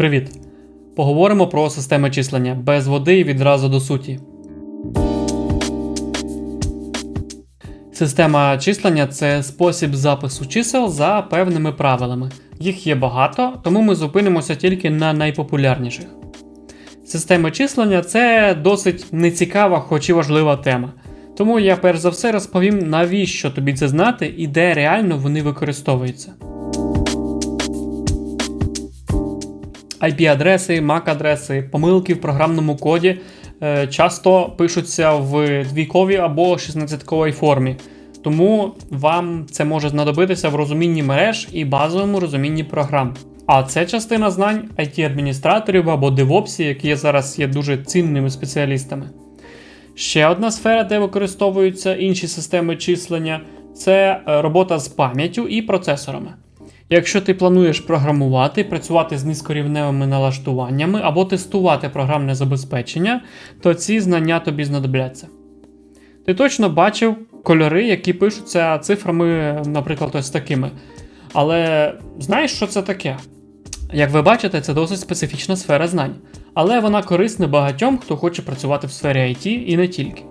Привіт! Поговоримо про системи числення без води і відразу до суті. Система числення це спосіб запису чисел за певними правилами. Їх є багато, тому ми зупинимося тільки на найпопулярніших. Системи числення це досить нецікава, хоч і важлива тема. Тому я перш за все розповім, навіщо тобі це знати і де реально вони використовуються. IP-адреси, MAC-адреси, помилки в програмному коді е, часто пишуться в двійковій або 16-ковій формі. Тому вам це може знадобитися в розумінні мереж і базовому розумінні програм. А це частина знань IT-адміністраторів або DevOps, які зараз є дуже цінними спеціалістами. Ще одна сфера, де використовуються інші системи числення, це е, робота з пам'яттю і процесорами. Якщо ти плануєш програмувати, працювати з низькорівневими налаштуваннями або тестувати програмне забезпечення, то ці знання тобі знадобляться. Ти точно бачив кольори, які пишуться цифрами, наприклад, ось такими. Але знаєш, що це таке? Як ви бачите, це досить специфічна сфера знань, але вона корисна багатьом, хто хоче працювати в сфері IT і не тільки.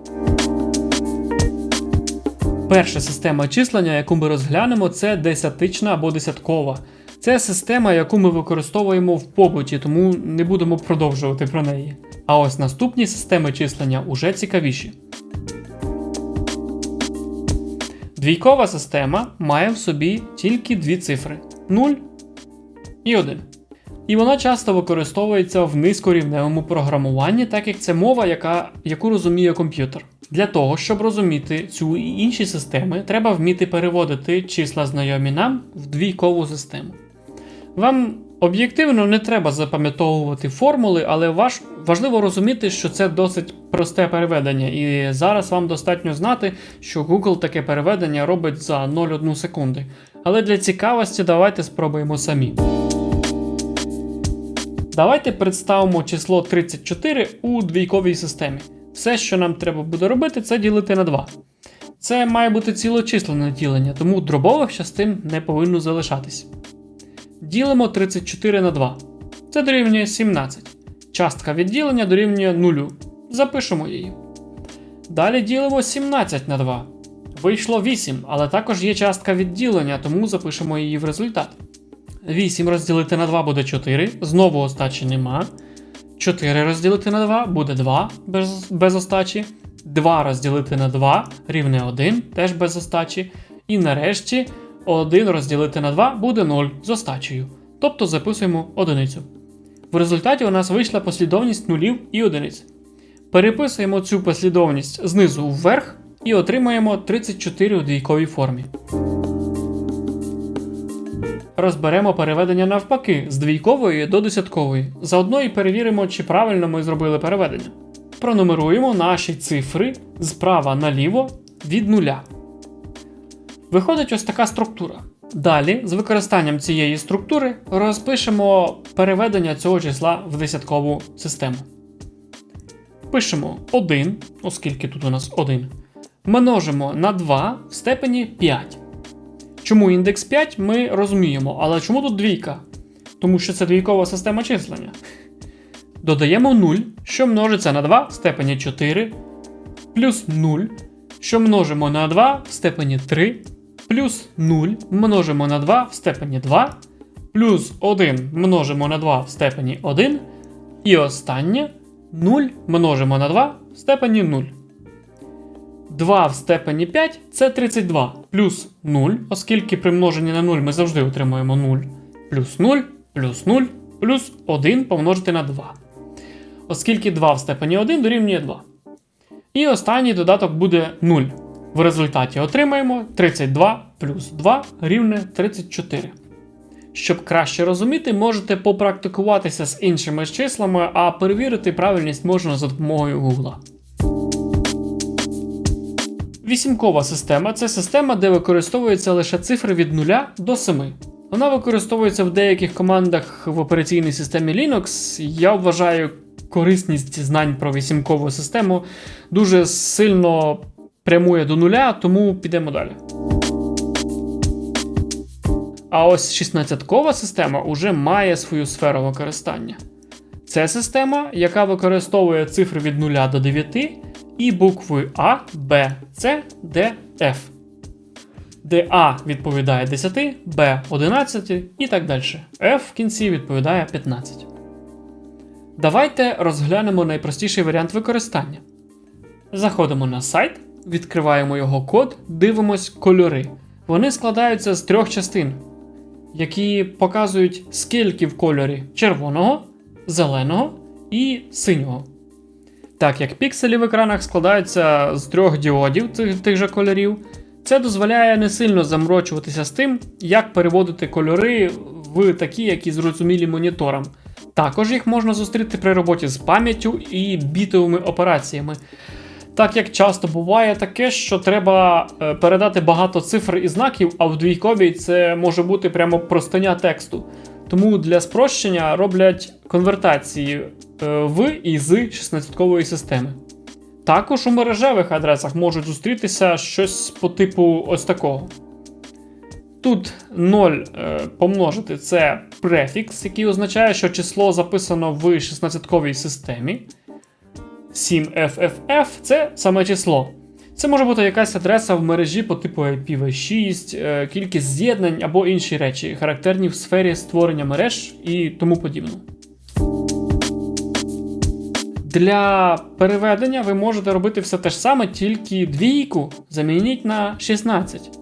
Перша система числення, яку ми розглянемо, це десятична або десяткова. Це система, яку ми використовуємо в побуті, тому не будемо продовжувати про неї. А ось наступні системи числення уже цікавіші. Двійкова система має в собі тільки дві цифри 0 і 1. І вона часто використовується в низькорівневому програмуванні, так як це мова, яка, яку розуміє комп'ютер. Для того, щоб розуміти цю і інші системи, треба вміти переводити числа знайомі нам в двійкову систему. Вам об'єктивно не треба запам'ятовувати формули, але важ, важливо розуміти, що це досить просте переведення, і зараз вам достатньо знати, що Google таке переведення робить за 0,1 секунди. Але для цікавості давайте спробуємо самі. Давайте представимо число 34 у двійковій системі. Все, що нам треба буде робити, це ділити на 2. Це має бути цілочисленне ділення, тому дробових частин не повинно залишатись. Ділимо 34 на 2. Це дорівнює 17. Частка відділення дорівнює 0. Запишемо її. Далі ділимо 17 на 2. Вийшло 8, але також є частка відділення, тому запишемо її в результат. 8 розділити на 2 буде 4, знову остачі нема. 4 розділити на 2 буде 2 без, без остачі. 2 розділити на 2 рівне 1, теж без остачі. І нарешті 1 розділити на 2 буде 0 з остачею. Тобто записуємо одиницю. В результаті у нас вийшла послідовність нулів і одиниць. Переписуємо цю послідовність знизу вверх і отримаємо 34 у двійковій формі. Розберемо переведення навпаки з двійкової до десяткової. Заодно і перевіримо, чи правильно ми зробили переведення. Пронумеруємо наші цифри справа наліво від нуля. Виходить ось така структура. Далі, з використанням цієї структури, розпишемо переведення цього числа в десяткову систему. Пишемо 1, оскільки тут у нас 1, множимо на 2 в степені 5. Чому індекс 5 ми розуміємо, але чому тут двійка? Тому що це двійкова система числення. Додаємо 0, що множиться на 2 в степені 4, плюс 0, що множимо на 2 в степені 3, плюс 0 множимо на 2 в степені 2, плюс 1 множимо на 2 в степені 1, і останнє 0 множимо на 2 в степені 0. 2 в степені 5 це 32 плюс 0, оскільки при множенні на 0 ми завжди отримуємо 0, плюс 0, плюс 0, плюс 1 помножити на 2. Оскільки 2 в степені 1 дорівнює 2. І останній додаток буде 0. В результаті отримаємо 32 плюс 2 рівне 34. Щоб краще розуміти, можете попрактикуватися з іншими числами, а перевірити правильність можна за допомогою Google. Вісімкова система це система, де використовуються лише цифри від 0 до 7. Вона використовується в деяких командах в операційній системі Linux. Я вважаю корисність знань про вісімкову систему дуже сильно прямує до нуля, тому підемо далі. А ось 16-кова система уже має свою сферу використання. Це система, яка використовує цифри від 0 до 9 і букви А, Б, С, Д, Ф. Де А відповідає 10, Б 11 і так далі. F в кінці відповідає 15. Давайте розглянемо найпростіший варіант використання. Заходимо на сайт, відкриваємо його код, дивимось кольори. Вони складаються з трьох частин, які показують, скільки в кольорі червоного, зеленого і синього. Так як пікселі в екранах складаються з трьох діодів тих, тих же кольорів, це дозволяє не сильно заморочуватися з тим, як переводити кольори в такі, які зрозумілі моніторам. Також їх можна зустріти при роботі з пам'яттю і бітовими операціями. Так як часто буває таке, що треба е, передати багато цифр і знаків, а в двійковій це може бути прямо простиня тексту. Тому для спрощення роблять конвертації е, в і з 16-кової системи. Також у мережевих адресах можуть зустрітися щось по типу ось такого. Тут 0 е, помножити це префікс, який означає, що число записано в 16-ковій системі. 7FFF це саме число. Це може бути якась адреса в мережі по типу IPv6, е, кількість з'єднань або інші речі, характерні в сфері створення мереж і тому подібне. Для переведення ви можете робити все те ж саме, тільки двійку замініть на 16.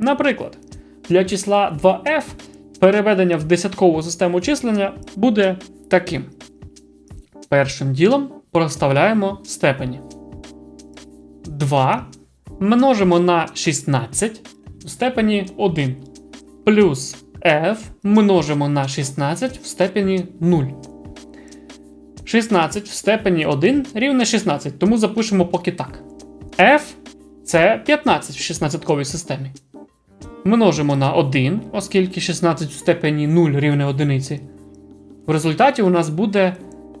Наприклад, для числа 2f переведення в десяткову систему числення буде таким. Першим ділом проставляємо степені. 2 множимо на 16 в степені 1. Плюс f множимо на 16 в степені 0. 16 в степені 1 рівне 16, тому запишемо поки так. f це 15 в 16-ковій системі. Множимо на 1, оскільки 16 в степені 0 рівне 1. В результаті у нас буде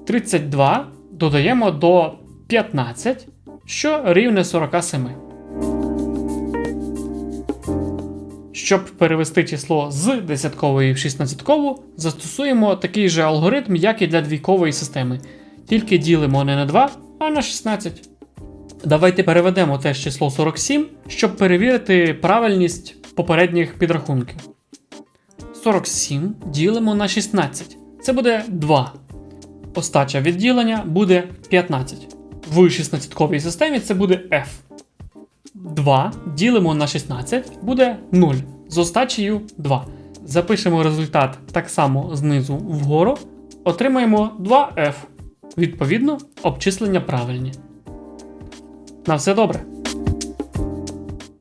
32 додаємо до 15, що рівне 47. Щоб перевести число з десяткової в 16-кову, застосуємо такий же алгоритм, як і для двійкової системи. Тільки ділимо не на 2, а на 16. Давайте переведемо теж число 47, щоб перевірити правильність попередніх підрахунків. 47 ділимо на 16. Це буде 2. Остача відділення буде 15. В 16-ковій системі це буде F. 2 ділимо на 16 буде 0 з остачею 2. Запишемо результат так само знизу вгору. Отримаємо 2F. Відповідно, обчислення правильні. На все добре.